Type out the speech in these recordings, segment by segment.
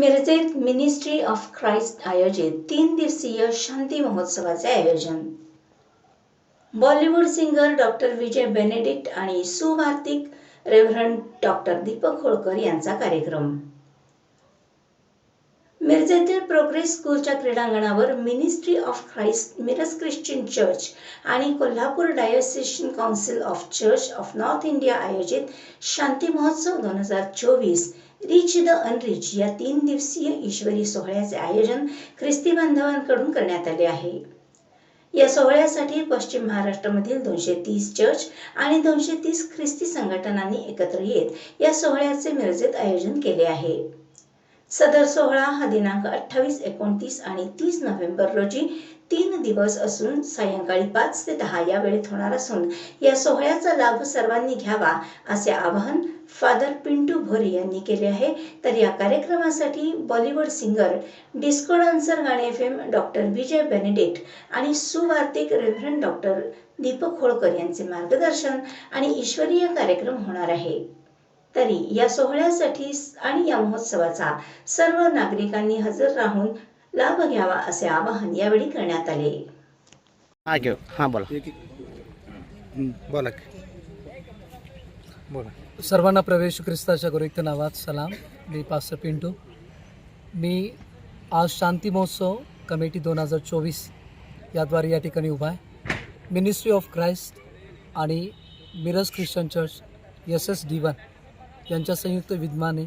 मिरजेत ministry of Christ आयोजित तीन दिवसीय शांती महोत्सवाचे आयोजन. Bollywood singer doctor Vijay Benedict आणि सुवार्तिक रेव्हरंड डॉक्टर दीपक होळकर यांचा कार्यक्रम. मिरजेतील प्रोग्रेस स्कूलच्या क्रीडांगणावर ministry of Christ Miraj Christian church आणि Kolhapur diocesan council of church of North India आयोजित शांती महोत्सव दोन हजार चोवीस रिच द अनरिच या तीन दिवसीय ईश्वरी सोहळ्याचे आयोजन ख्रिस्ती बांधवांकडून करण्यात आले आहे. या सोहळ्यासाठी पश्चिम महाराष्ट्रामधील दोनशे तीस चर्च आणि दोनशे तीस ख्रिस्ती संघटनांनी एकत्र येत या सोहळ्याचे मिरजेत आयोजन केले आहे. सदर सोहळा हा दिनांक अठ्ठावीस एकोणतीस आणि तीस नोव्हेंबर रोजी तीन दिवस असून सायंकाळी पाच ते दहा या वेळेत होणार असून या सोहळ्याचा लाभ सर्वांनी घ्यावा असे आवाहन फादर पिंटू भोरे यांनी केले आहे. तर या कार्यक्रमासाठी बॉलिवूड सिंगर डिस्को डान्सर गाणे फेम डॉक्टर विजय बेनेडिक्ट आणि सुवार्तिक रेव्हरन डॉक्टर दीपक होळकर यांचे मार्गदर्शन आणि ईश्वरीय कार्यक्रम होणार आहे. तरी या सोहळ्यासाठी आणि या महोत्सवाचा सर्व नागरिकांनी हजर राहून लाभ घ्यावा असे आवाहन यावेळी करण्यात आले. हा हां बोला. एक बोला सर्वांना प्रवेश ख्रिस्ताच्या गुरुक्त नावात सलाम. मी पास्टर पिंटू. मी आज शांती महोत्सव कमिटी दोन हजार चोवीस याद्वारे या ठिकाणी उभा आहे. मिनिस्ट्री ऑफ क्राइस्ट आणि Miraj Christian church S S D one यांच्या संयुक्त विद्यमाने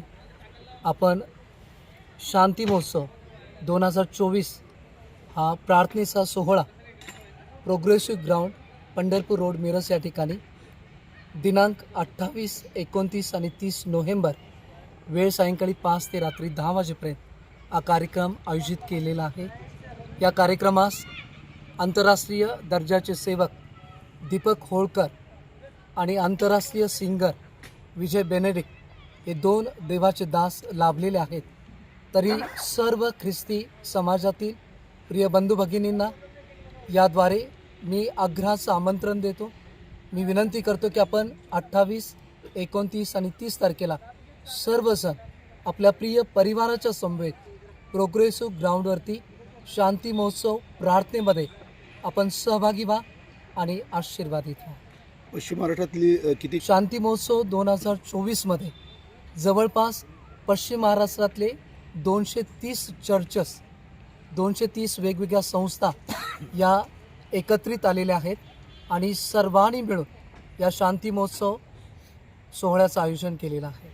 आपण शांती महोत्सव दोन हजार चोवीस हा प्रार्थनेचा सोहळा progressive ground Pandharpur road Miraj या ठिकाणी दिनांक अठ्ठावीस एकोणतीस आणि तीस नोव्हेंबर वेळ सायंकाळी पाच ते रात्री दहा वाजेपर्यंत हा कार्यक्रम आयोजित केलेला आहे. या कार्यक्रमास आंतरराष्ट्रीय दर्जाचे सेवक दीपक होळकर आणि आंतरराष्ट्रीय सिंगर विजय बेनेडिक हे दोन देवाचे दास लाभलेले आहेत. तरी सर्व ख्रिस्ती समाजातील प्रिय बंधू भगिनींना याद्वारे मी आग्रहाचं आमंत्रण देतो. मी विनंती करतो की आपण अठ्ठावीस एकोणतीस आणि तीस तारखेला सर्वजण आपल्या प्रिय परिवाराच्या समवेत प्रोग्रेसिव्ह ग्राउंडवरती शांती महोत्सव प्रार्थनेमध्ये आपण सहभागी व्हा आणि आशीर्वादित व्हा. पश्चिम महाराष्ट्रातली किती? शांती महोत्सव दोन हजार चोवीसमध्ये जवळपास पश्चिम महाराष्ट्रातले दोनशे तीस चर्चेस दोनशे तीस वेगवेगळ्या संस्था या एकत्रित आलेल्या आहेत आणि सर्वांनी मिळून या शांती महोत्सव सोहळ्याचं आयोजन केलेलं आहे.